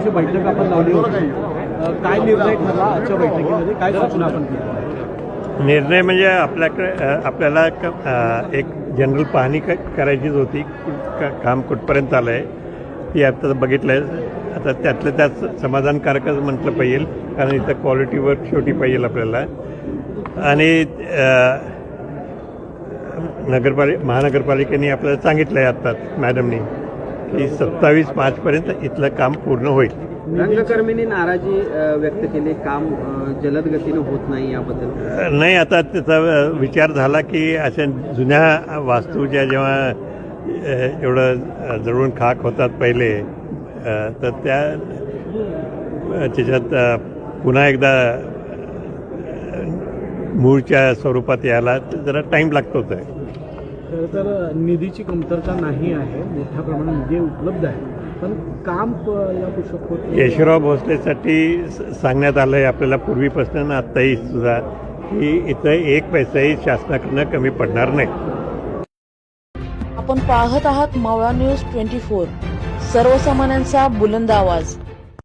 महत्वाची बैठक आपण लावली होती. काय निर्णय ठरला आजच्या बैठकीमध्ये? काय सूचना आपण केली? निर्णय म्हणजे आपल्याकडे आपल्याला एक जनरल पाहणी क- करायचीच होती. काम कुठपर्यंत आलं आहे ती आता बघितलं आहे आता त्यातलं त्यात समाधानकारकच म्हटलं पाहिजे कारण इथं क्वालिटीवर शेवटी पाहिजे आपल्याला. आणि अ, महानगरपालिकेने आपल्याला सांगितलं आहे आत्ताच मॅडमनी की सत्तावीस पाचपर्यंत इथलं काम पूर्ण होईल. रंगकर्मींनी नाराजी व्यक्त केली. काम जलद गतीनं होत नाही याबद्दल. नाही आता त्याचा विचार झाला की अशा जुन्या वास्तूच्या जेव्हा एवढं जळून खाक होतात पहिले तर त्या त्याच्यात पुन्हा एकदा मूळच्या स्वरूपात यायला जरा टाईम लागतोच आहे. खरं तर निधीची कमतरता नाही आहे. मोठ्या प्रमाणात निधी उपलब्ध आहे. पण काम या. केशवराव भोसलेसाठी स- सांगण्यात आलं आहे आपल्याला पूर्वीपासून आत्ताही सुद्धा की इथं एक पैसाही शासनाकडनं कमी पडणार नाही. आपण पाहत आहात मावळा न्यूज ट्वेंटी फोर. सर्वसामान्यांचा बुलंद आवाज.